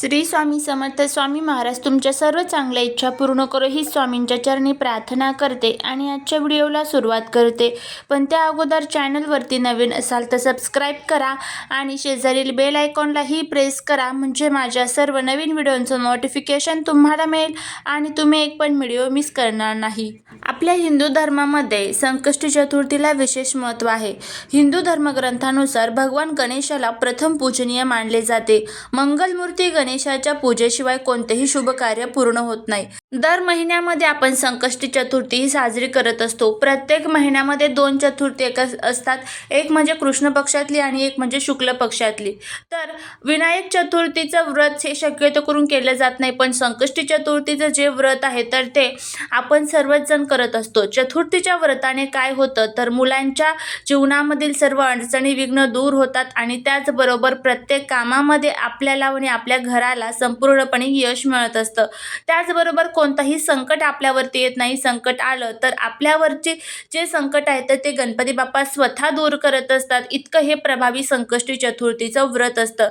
श्री स्वामी समर्थ स्वामी महाराज तुमच्या सर्व चांगल्या इच्छा पूर्ण करो ही स्वामींच्या चरणी प्रार्थना करते आणि आजच्या व्हिडिओला सुरुवात करते. पण त्या अगोदर चॅनलवरती नवीन असाल तर सबस्क्राईब करा आणि शेजारील बेल आयकॉनलाही प्रेस करा म्हणजे माझ्या सर्व नवीन व्हिडिओंचं नोटिफिकेशन तुम्हाला मिळेल आणि तुम्ही एक पण व्हिडिओ मिस करणार नाही. आपल्या हिंदू धर्मामध्ये संकष्टी चतुर्थीला विशेष महत्त्व आहे. हिंदू धर्मग्रंथानुसार भगवान गणेशाला प्रथम पूजनीय मानले जाते. मंगलमूर्ती गणेश गणेशाच्या पूजेशिवाय कोणतेही शुभ कार्य पूर्ण होत नाही. दर महिन्यामध्ये आपण संकष्टी चतुर्थी ही साजरी करत असतो. प्रत्येक महिन्यामध्ये दोन चतुर्थी एक असतात. एक म्हणजे कृष्ण पक्षातली आणि एक म्हणजे शुक्ल पक्षातली. तर विनायक चतुर्थीचं व्रत हे शक्यतो करून केलं जात नाही पण संकष्टी चतुर्थीचं जे व्रत आहे तर ते आपण सर्वच जण करत असतो. चतुर्थीच्या व्रताने काय होतं तर मुलांच्या जीवनामधील सर्व अडचणी विघ्न दूर होतात आणि त्याचबरोबर प्रत्येक कामामध्ये आपल्याला आणि आपल्या घराला संपूर्णपणे यश मिळत असतं. त्याचबरोबर कोणतंही संकट आपल्यावरती येत नाही संकट आलं तर आपल्यावरचे जे संकट आहे तर ते गणपती बाप्पा स्वतः दूर करत असतात. इतकं हे प्रभावी संकष्टी चतुर्थीचं व्रत असतं.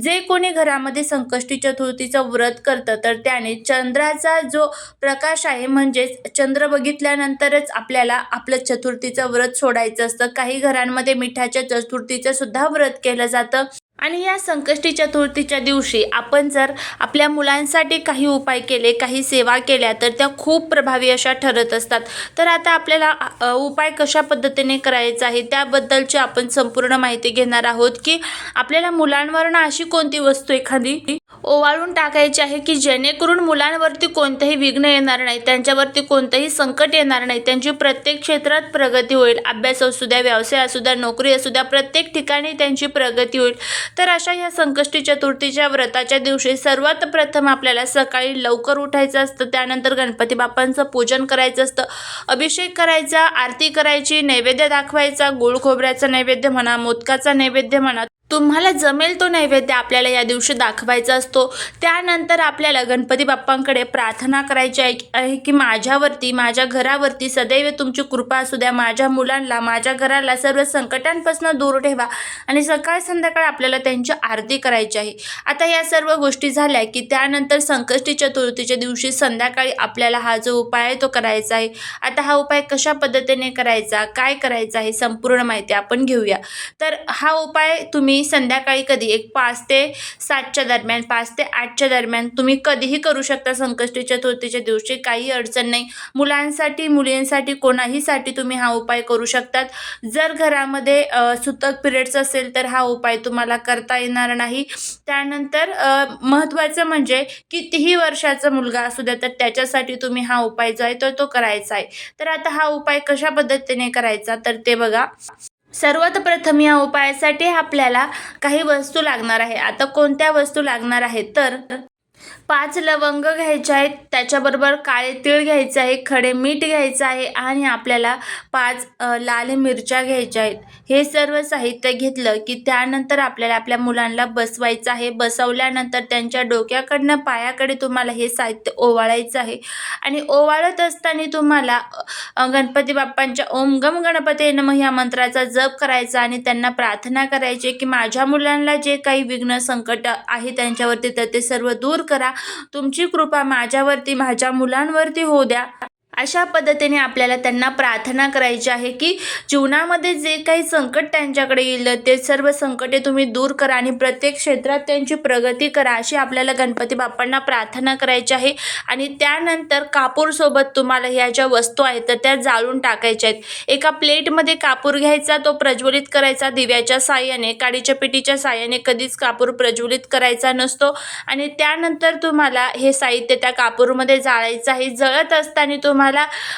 जे कोणी घरामध्ये संकष्टी चतुर्थीचं व्रत करतं तर त्याने चंद्राचा जो प्रकाश आहे म्हणजेच चंद्र बघितल्यानंतरच आपल्याला आपलं चतुर्थीचं व्रत सोडायचं असतं. काही घरांमध्ये मिठाच्या चतुर्थीचं सुद्धा व्रत केलं जातं. आणि या संकष्टी चतुर्थीच्या दिवशी आपण जर आपल्या मुलांसाठी काही उपाय केले काही सेवा केल्या तर त्या खूप प्रभावी अशा ठरत असतात. तर आता आपल्याला उपाय कशा पद्धतीने करायचा आहे त्याबद्दलची आपण संपूर्ण माहिती घेणार आहोत की आपल्याला मुलांवरनं अशी कोणती वस्तू एखादी ओवाळून टाकायची आहे की जेणेकरून मुलांवरती कोणतंही विघ्न येणार नाही त्यांच्यावरती कोणतंही संकट येणार नाही त्यांची प्रत्येक क्षेत्रात प्रगती होईल. अभ्यास असू द्या व्यवसाय असू द्या नोकरी असू द्या प्रत्येक ठिकाणी त्यांची प्रगती होईल. तर अशा ह्या संकष्टी चतुर्थीच्या व्रताच्या दिवशी सर्वात प्रथम आपल्याला सकाळी लवकर उठायचं असतं. त्यानंतर गणपती बाप्पांचं पूजन करायचं असतं. अभिषेक करायचा आरती करायची नैवेद्य दाखवायचा गुळ खोबऱ्याचा नैवेद्य म्हणा मोदकाचा नैवेद्य म्हणा. तुम्हाला जमेल तो नैवेद्य आपल्याला या दिवशी दाखवायचा असतो. त्यानंतर आपल्याला गणपती बाप्पांकडे प्रार्थना करायची आहे की माझ्यावरती माझ्या घरावरती सदैव तुमची कृपा असू द्या. माझ्या मुलांना माझ्या घराला सर्व संकटांपासून दूर ठेवा आणि सकाळ संध्याकाळ आपल्याला त्यांची आरती करायची आहे. आता या सर्व गोष्टी झाल्या की त्यानंतर संकष्टी चतुर्थीच्या दिवशी संध्याकाळी आपल्याला हा जो उपाय आहे तो करायचा आहे. आता हा उपाय कशा पद्धतीने करायचा काय करायचा आहे संपूर्ण माहिती आपण घेऊया. तर हा उपाय तुम्ही संध्याकाळी कधी? एक पाच ते सातच्या दरम्यान पाच ते आठच्या दरम्यान तुम्ही कधीही करू शकता संकष्टी चतुर्थीच्या दिवशी. काही अडचण नाही. मुलांसाठी मुलींसाठी कोणाहीसाठी तुम्ही हा उपाय करू शकतात. जर घरामध्ये सुतक पिरियड्स असेल तर हा उपाय तुम्हाला करता येणार नाही. त्यानंतर महत्त्वाचं म्हणजे कितीही वर्षाचा मुलगा असू द्या तर त्याच्यासाठी तुम्ही हा उपाय जो आहे तर तो करायचा आहे. तर आता हा उपाय कशा पद्धतीने करायचा? तर ते बघा. सर्वात प्रथम या उपायासाठी आपल्याला काही वस्तू लागणार आहे. आता कोणत्या वस्तू लागणार आहेत? तर पाच लवंग घ्यायचे आहेत. त्याच्याबरोबर काळे तीळ घ्यायचे आहे खडे मीठ घ्यायचं आहे आणि आपल्याला पाच लाल मिरच्या घ्यायच्या आहेत. हे सर्व साहित्य घेतलं की त्यानंतर आपल्याला आपल्या मुलांना बसवायचं आहे. बसवल्यानंतर त्यांच्या डोक्याकडनं पायाकडे तुम्हाला हे साहित्य ओवाळायचं आहे. आणि ओवाळत असताना तुम्हाला गणपती बाप्पांच्या ओम गम गणपती नमः ह्या मंत्राचा जप करायचा आणि त्यांना प्रार्थना करायची की माझ्या मुलांना जे काही विघ्न संकट आहे त्यांच्यावरती तर ते सर्व दूर करा. तुमची कृपा माझ्यावरती माझ्या मुलांवरती होऊ द्या. अशा पद्धतीने आपल्याला त्यांना प्रार्थना करायची आहे की जीवनामध्ये जे काही संकट त्यांच्याकडे येईल ते सर्व संकटे तुम्ही दूर करा आणि प्रत्येक क्षेत्रात त्यांची प्रगती करा अशी आपल्याला गणपती बाप्पांना प्रार्थना करायची आहे. आणि त्यानंतर कापूरसोबत तुम्हाला ह्या ज्या वस्तू आहेत तर त्या जाळून टाकायच्या आहेत. एका प्लेटमध्ये कापूर घ्यायचा तो प्रज्वलित करायचा दिव्याच्या साह्याने काडीच्या पिठीच्या साह्याने कधीच कापूर प्रज्वलित करायचा नसतो. आणि त्यानंतर तुम्हाला हे साहित्य त्या कापूरमध्ये जाळायचं आहे. जळत असताना तुम्हाला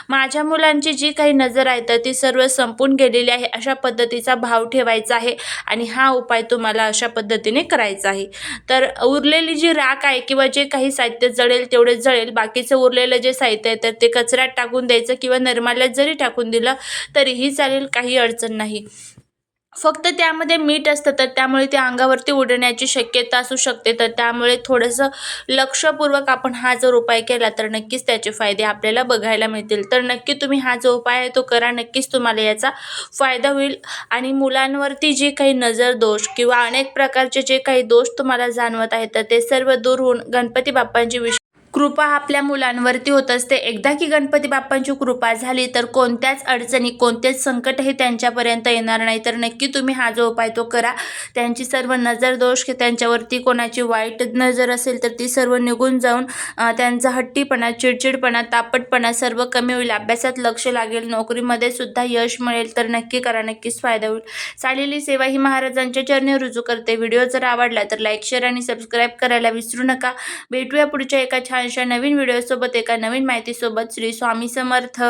माझ्या मुलांची जी काही नजर आहे तर ती सर्व संपून गेलेली आहे. अशा पद्धतीचा भाव ठेवायचा आहे आणि हा उपाय तुम्हाला अशा पद्धतीने करायचा आहे. तर उरलेली जी राख आहे किंवा जे काही साहित्य जळेल तेवढे जळेल. बाकीचं उरलेलं जे साहित्य आहे तर ते कचऱ्यात टाकून द्यायचं किंवा निर्माल्यात जरी टाकून दिलं तरीही चालेल. काही अडचण नाही. फक्त त्यामध्ये मीठ असतं तर त्यामुळे ते अंगावरती उडण्याची शक्यता असू शकते. तर त्यामुळे थोडंसं लक्षपूर्वक आपण हा जर उपाय केला तर नक्कीच त्याचे फायदे आपल्याला बघायला मिळतील. तर नक्की तुम्ही हा जो उपाय आहे तो करा. नक्कीच तुम्हाला याचा फायदा होईल. आणि मुलांवरती जे काही नजर दोष किंवा अनेक प्रकारचे जे काही दोष तुम्हाला जाणवत आहेत तर ते सर्व दूर होऊन गणपती बाप्पांची विश कृपा आपल्या मुलांवरती होत असते. एकदा की गणपती बाप्पांची कृपा झाली तर कोणत्याच अडचणी कोणतेच संकट हे त्यांच्यापर्यंत येणार नाही. तर नक्की तुम्ही हा जो उपाय तो करा. त्यांची सर्व नजर दोष की त्यांच्यावरती कोणाची वाईट नजर असेल तर ती सर्व निघून जाऊन त्यांचा हट्टीपणा चिडचिडपणा तापटपणा सर्व कमी होईल. अभ्यासात लक्ष लागेल. नोकरीमध्ये सुद्धा यश मिळेल. तर नक्की करा. नक्कीच फायदा होईल. चालेली सेवा ही महाराजांच्या चरणी रुजू करते. व्हिडिओ जर आवडला तर लाईक शेअर आणि सबस्क्राईब करायला विसरू नका. भेटूया पुढच्या एका छान अशा नवीन व्हिडिओसोबत एका नवीन माहितीसोबत श्री स्वामी समर्थ.